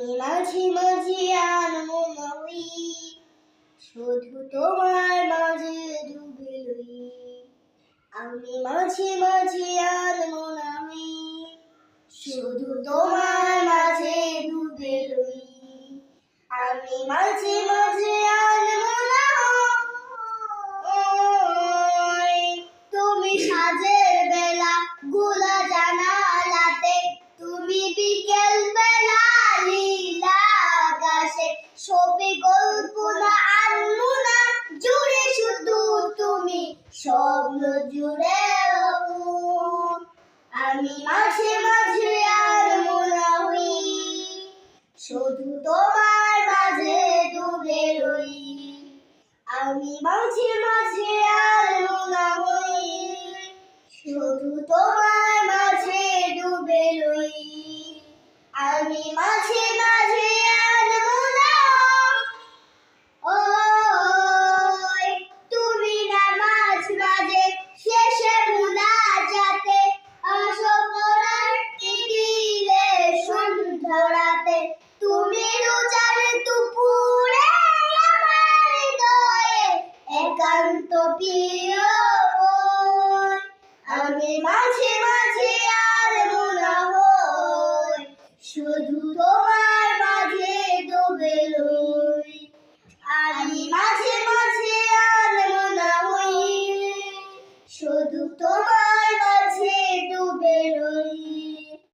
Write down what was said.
আমি মাঝে মাঝে আনমনই শুধু তোমার মাঝে ডুবে আমি মাঝে মাঝে আনমনই শুধু তোমার মাঝে ডুবে আমি মাঝে মাঝে তুমি সাজের বেলা গুলা আনমনা জুড়ে শুধু তুমি, স্বপ্ন জুড়ে আমি মাঝে মাঝে আনমনা হই, শুধু তোমার মাঝে ডুবে রই। আমি মাঝে মাঝে হই, শুধু তোমার মাঝে ডুবে রই। আমি মাঝে একান্ত প্রিয় আমি মাঝে মাঝে আর মনে হয় শুধু তোমার